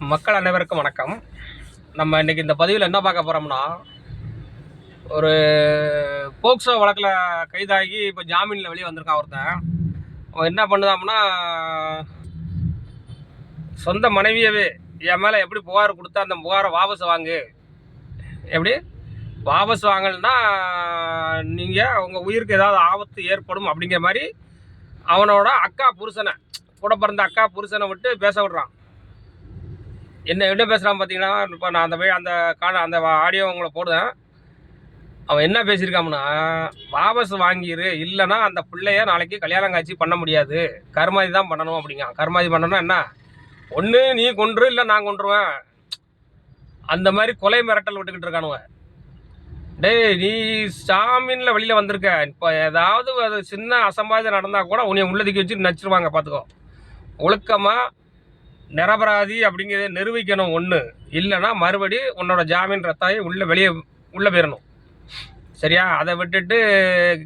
மக்கள் அனைவருக்கும் வணக்கம். நம்ம இன்றைக்கி இந்த பதிவில் என்ன பார்க்க போகிறோம்னா ஒரு போக்சோ வழக்கில் கைதாகி இப்போ ஜாமீனில் வெளியே வந்திருக்கான் ஒருத்தன். அவன் என்ன பண்ணுதாம்னா சொந்த மனைவியவே என் மேலே எப்படி புகார் கொடுத்தா அந்த புகாரை வாபஸ் வாங்கு? எப்படி? வாபஸ் வாங்கலைன்னா நீங்கள் உங்கள் உயிருக்கு ஏதாவது ஆபத்து ஏற்படும் அப்படிங்கிற மாதிரி அவனோட அக்கா புருஷனை கூட பிறந்த அக்கா புருஷனை விட்டு பேச விட்றான். என்ன என்ன பேசுகிறான் பார்த்தீங்கன்னா இப்போ நான் அந்த அந்த காண அந்த ஆடியோ உங்களை போடுவேன் அவன் என்ன பேசியிருக்காம்னா வாபஸ் வாங்கிரு இல்லைன்னா அந்த பிள்ளைய நாளைக்கு கல்யாணம் காட்சி பண்ண முடியாது. கர்மாதி தான் பண்ணணும் அப்படிங்க கர்மாதி பண்ணணும்னா என்ன? ஒன்று நீ கொன்று இல்லை நான் கொன்றுவேன். அந்த மாதிரி கொலை மிரட்டல் விட்டுக்கிட்டு இருக்கானுவ டேய் நீ ஜாமீனில் வெளியில் வந்திருக்க. இப்போ ஏதாவது அது சின்ன அசம்பாவிதம் நடந்தால் கூட உன்னை உள்ளதுக்கு வச்சு நச்சிருவாங்க பார்த்துக்கோ ஒழுக்கமாக நிரபராதி அப்படிங்கிறத நிரூபிக்கணும் ஒன்று இல்லைன்னா மறுபடி உன்னோட ஜாமீன் ரத்தாயி உள்ளே வெளியே உள்ளே போயிடணும் சரியா? அதை விட்டுட்டு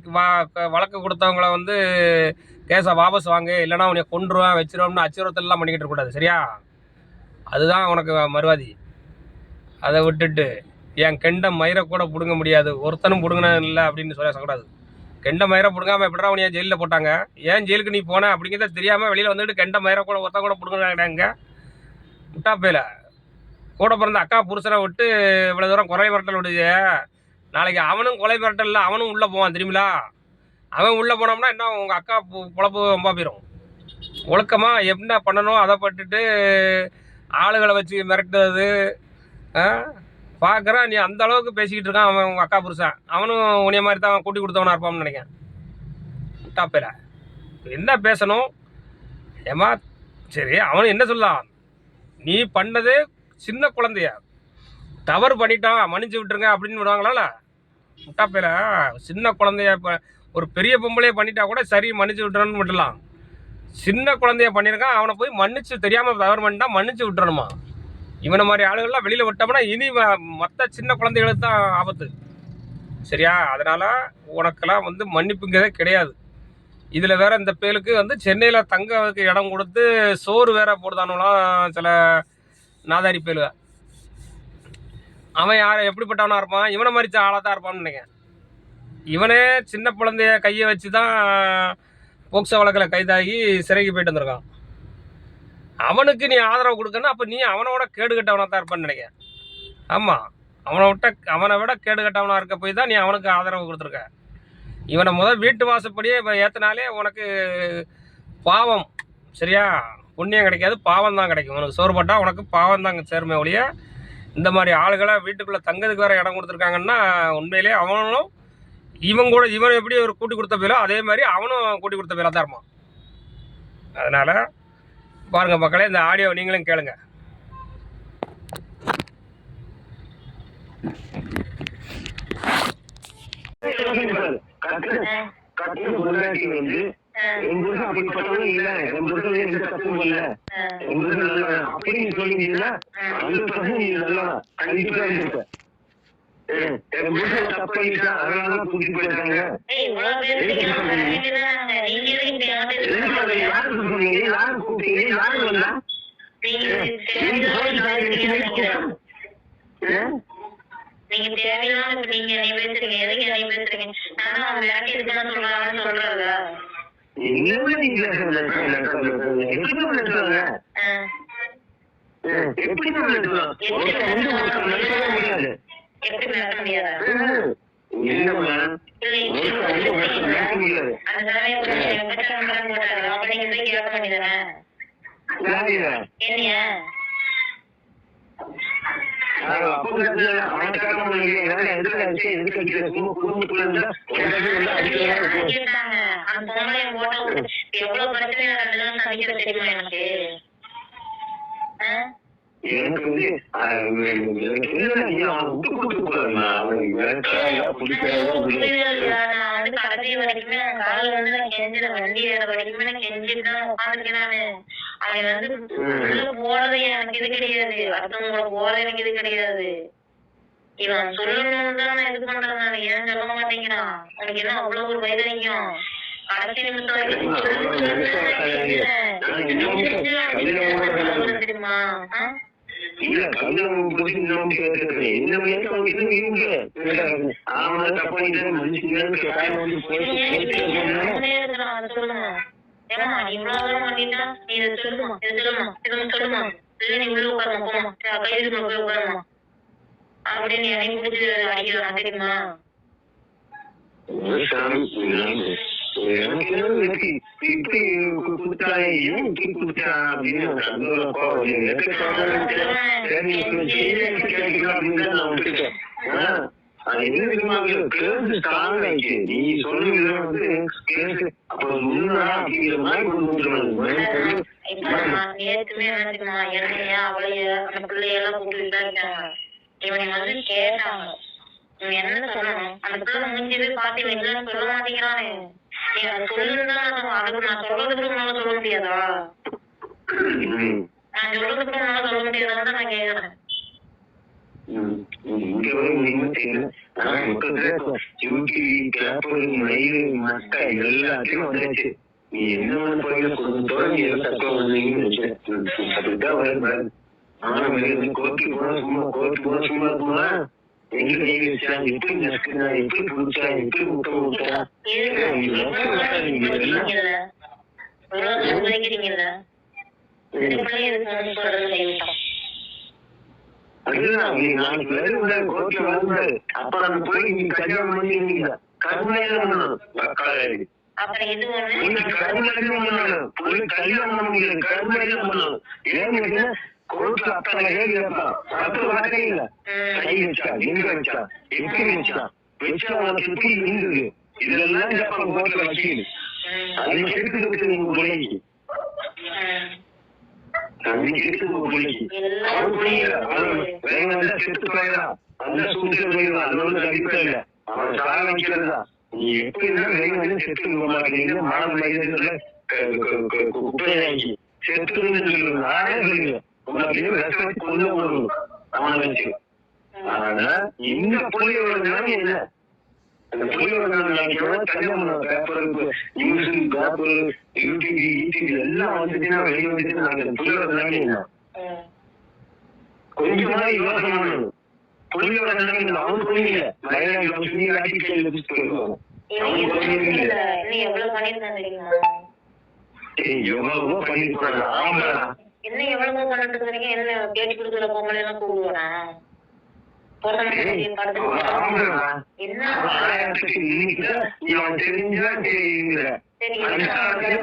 வா வழக்கு கொடுத்தவங்கள வந்து கேஸை வாபஸ் வாங்க. இல்லைன்னா உன்னை கொண்டுருவேன் வச்சிருவோம்னு அச்சுறுத்தல்லாம் பண்ணிக்கிட்டு இருக்கக்கூடாது. சரியா? அதுதான் உனக்கு மறுவாதி. அதை விட்டுட்டு என் கெண்ட மயிரை கூட பிடுங்க முடியாது. ஒருத்தனும் பிடுங்கின இல்லை அப்படின்னு சொல்ல சொல்லக்கூடாது கெண்ட மயிரை பிடுங்காம எப்படா உனியா ஜெயிலில் போட்டாங்க? ஏன் ஜெயிலுக்கு நீ போன? அப்படிங்கிறத தெரியாமல் வெளியில் வந்துட்டு கெண்ட மயிரை கூட ஒருத்தா கூட பிடுங்கினாங்க முட்டாப்பையில் கூட பிறந்த அக்கா புருஷனை விட்டு இவ்வளோ தூரம் கொலை மிரட்டல் விடுது. நாளைக்கு அவனும் கொலை மிரட்டல்ல அவனும் உள்ளே போவான் தெரியுமிலா அவன் உள்ளே போனோம்னா என்ன உங்கள் அக்கா பு- பொழப்பு ரொம்ப போயிடும் ஒழுக்கமாக என்ன பண்ணணும் அதை பட்டுட்டு ஆளுகளை வச்சு மிரட்டுறது பார்க்குறான் நீ அந்த அளவுக்கு பேசிக்கிட்டு இருக்கான் அவன் உங்கள் அக்கா புருஷன். அவனும் உனிய மாதிரி தான் அவன் கூட்டி கொடுத்தவனா இருப்பான்னு நினைக்கிறேன். டாப்பேல என்ன பேசணும்? ஏமா சரி அவனு என்ன சொல்லலாம்? நீ பண்ணது சின்ன குழந்தைய? தவறு பண்ணிட்டான் மன்னிச்சு விட்டுருங்க அப்படின்னு விடுவாங்களால? முட்டாப்பேல சின்ன குழந்தைய இப்போ ஒரு பெரிய பொம்பளைய பண்ணிட்டா கூட சரி மன்னிச்சு விட்டுறன்னு விட்டுலாம் சின்ன குழந்தைய பண்ணியிருக்கான் அவனை போய் மன்னிச்சு தெரியாமல் தவறு பண்ணிட்டா மன்னிச்சு விட்டுறணுமா? இவனை மாதிரி ஆளுகள்லாம் வெளியில் விட்டோம்னா இனி மற்ற சின்ன குழந்தைகளுக்கு தான் ஆபத்து. சரியா? அதனால் உனக்கெல்லாம் வந்து மன்னிப்புங்கிறதே கிடையாது. இதில் வேற இந்த பேருக்கு வந்து சென்னையில் தங்கவுக்கு இடம் கொடுத்து சோறு வேற போடுதானுலாம் சில நாதாரி பேலுக அவன் யார்? எப்படிப்பட்டவனாக இருப்பான்? இவனை மாதிரி ஆளாக தான் இருப்பான்னு நினைக்கிறேன். இவனே சின்ன குழந்தைய கையை வச்சு தான் போக்சோ வழக்கில் கைதாகி சிறைக்கு போயிட்டு வந்திருக்கான். அவனுக்கு நீ ஆதரவு கொடுக்கணும் அப்போ நீ அவனோட கேடு கட்டவனாக தான் இருப்பான்னு நினைக்கிறேன். ஆமாம் அவனை விட்ட அவனை விட கேடு கட்டவனாக இருக்க போய் தான் நீ அவனுக்கு ஆதரவு கொடுத்துருக்க. இவனை முதல் வீட்டு வாசப்படியே இப்போ ஏற்றினாலே உனக்கு பாவம். சரியா? புண்ணியம் கிடைக்காது பாவம் தான் கிடைக்கும். உனக்கு சோறுபட்டா உனக்கு பாவம் தான் சேருமே ஒழிய இந்த மாதிரி ஆளுகளை வீட்டுக்குள்ளே தங்கிறதுக்கு வேற இடம் கொடுத்துருக்காங்கன்னா உண்மையிலே அவனும் இவன் கூட இவன் எப்படி ஒரு கூட்டி கொடுத்த பேரோ அதே மாதிரி அவனும் கூட்டி கொடுத்த பேராக தான் இருப்பான். அதனால் பாருங்க மக்களே இந்த ஆடியோ நீங்களும் கேளுங்க. வந்து என் புருஷன் அப்படிப்பட்டவனும் இல்ல என் புருஷன் எந்த தப்பும் இல்ல. என் புருஷன் நல்லவன். அப்படின்னு சொல்லி நல்லா நீ நல்லவன்? கண்டிப்பா இருந்திருப்ப நீங்க தேவையில்லாம நீங்க நீ பேசுறீங்க எதுக்கு நீ பேசுறீங்க நானும் அவன் விளையாட்டு இருக்குதான் சொல்றாங்கன்னு சொல்றதா என்னமா நீங்க எப்படி எப்படி முடியாது எவ்வளவு பிரச்சனை தெரியுமா எனக்கு? எனக்கு வந்து வந்து கடைசி வரைக்குமே இருந்து நான் கெஞ்சிறேன். வண்டி வரைக்குமே கெஞ்சிட்டு தான். அவன் வந்து போறது எனக்கு இது கிடையாது. அடுத்தவங்களோட போறது எனக்கு இது கிடையாது. இவன் சொல்லணும்னு தான் இது பண்றேன் நானு. ஏன் சொல்ல மாட்டேங்கிறான்? அவனுக்கு என்ன அவ்வளவு ஒரு கெஞ்சிறேன். தெரியுமா? சொல்லுங்க. ஏம்மா, நீ இவ்வளவு பண்ணிட்டா, இதை சொல்லுமா, இதை சொல்லுமா, இதை சொல்லுமா. இல்லை, நீ உள்ள உட்காருமா, அப்ப எதுக்கு போய் உட்காருமா. அப்படின்னு தெரியுமா? இப்படி அப்படின்னு அப்படின்னு அது என்ன தெரியுமா, அது ஆயிடுச்சு. நீ சொல்லுங்க வந்து அப்ப முன்னா அப்படிங்கிற மாதிரி கொண்டு வந்துருவாங்க. நேத்துமே நினைச்சுமா, என்னைய, அவளைய, அந்த பிள்ளையெல்லாம் கூப்பிட்டு இருக்காங்க. வந்து கேட்டாங்க என்ன சொல்லணும் அந்த பிள்ளை முடிஞ்சது போய் இவன் சொல்ல மாட்டேங்கிறானே நீ அதை சொல்லுன்னு நான் அதுக்கு நான் சொல்றதுக்கு உன்னால சொல்ல முடியாதா. நான் சொல்றதுக்கு உன்னால சொல்ல நான் கேக்குறேன். இங்க எல்லாத்தையும் வந்தாச்சு. நீ என்ன பண்ண போயில குடும்பத்தோட நீ தக்க வந்தீங்கன்னு. அப்படித்தான் வருது. ஆனா கோர்ட்டுக்கு போனா சும்மா கோர்ட்டு போனா சும்மா இருக்குமா? எங்க கை வச்சா, எப்படி நசுக்குனா, எப்படி புடிச்சா, எப்படி முட்டை விட்டா? அதுதான் நீ நாளைக்கு வருவாரு, கோர்ட்ல வருவாரு. அப்ப நம்ம போய் நீ கல்யாணம் பண்ணிருந்தீங்க. கருமையா பண்ணணும். கருமையிலும் பண்ணணும். கல்யாணம் பண்ண பண்ணணும். ஏன்னு கேட்டீங்கன்னா, கோர்ட்ல அத்தனை கேள்வி கேட்பான். பத்து இல்ல. கை வச்சா, எங்க வச்சா, எப்படி வச்சா, வச்சா உனக்கு எப்படி இருந்தது? இதெல்லாம் கேட்பான் கோர்ட்ல வக்கீல். அது கெடுத்து கொடுத்து உங்க பிள்ளைக்கு. அது கெடுத்து உங்க பிள்ளைக்கு. அவன் புரியல. வந்தா செத்து போயிடலாம். அந்த சூழ்ச்சியில் போயிடலாம். அது ஒண்ணும் கண்டிப்பா இல்ல. அவன் சாக வைக்கிறதா. நீ எப்படி இருந்தாலும் வேகம் வந்து செத்து போக மாட்டேங்கிறீங்க. மான மனிதர்கள குப்பையாகி செத்துன்னு சொல்லுங்க. நானே சொல்லுவேன். உங்களை அப்படியே விஷம் வச்சு கொல்ல விடணும். அவனை வச்சு. ஆனா இந்த புள்ளியோட நிலைமை என்ன அந்த புள்ளியோட நிலைமை கல்யாணம் பண்ண paper news paper UTV UTV எல்லாம் வந்துச்சுன்னா வெளியே வந்துச்சுன்னா நாங்க அந்த புள்ளியோட நிலைமை என்ன கொஞ்சமா யோசனை பண்ணணும் புள்ளியோட நிலைமை அவன் புரியல மயிலாடி புரியல இன்னும் எவ்வளவு பண்ணிருக்கான் தெரியுமா? ஏய், எவ்வளவோ ஆமாடா. என்ன எவ்வளவு பண்ணிட்டு வரைக்கும் என்ன கேட்டு கொடுக்குற பொம்பளை எல்லாம் கூடுவானா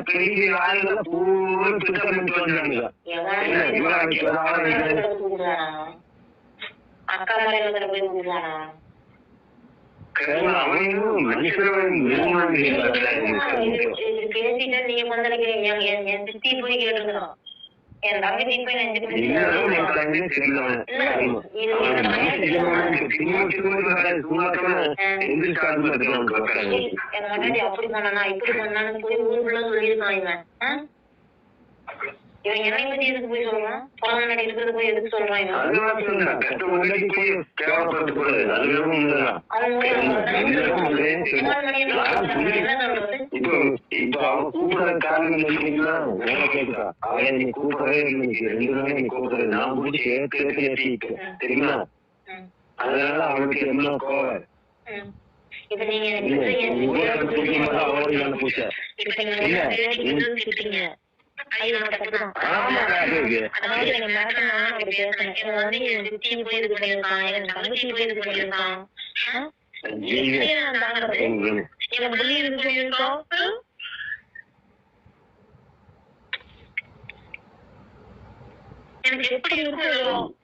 பெரிய ஆளுகளை பூரா சுத்தம் பண்ணிட்டு வந்தாங்க அக்கா மலையில போய் கூடுவானா பேசிட்டா நீங்க கொந்தளிக்கிறீங்க. என் சித்தி போய் கேட்டுருக்கணும் என் தங்கச்சி போய். என் முன்னாடி அப்படி பண்ணனா இப்படி பண்ணான்னு போய் ஊருக்குள்ள சொல்லியிருக்கான் இவன்? இவன் என்னை பத்தி எதுக்கு போய் சொல்றான் பிறந்த முன்னாடி இருக்கிறது போய் எதுக்கு. அவன் நீ கூப்பிடவே இல்லை நீ கூப்பிடுறது நான் முடிச்சு ஏத்து ஏத்து ஏத்திட்டு தெரியுமா. அதனால அவனுக்கு என்ன கோவம். இப்ப நீங்க எனக்கு. ஆமாடா, அது இருக்கு. அதாவது மிரட்டணும்னா அப்படி பேசணும். இவன் வந்து என் சித்தி போய் இது பண்ணியிருக்கான், என் தங்கச்சி போய் இது பண்ணியிருக்கான். ஆ? ஐயையோ. இப்படியே நான் தாங்குறது. ம், என் புள்ளி இது பண்ணியிருக்கான். எனக்கு எப்படி இருக்கும்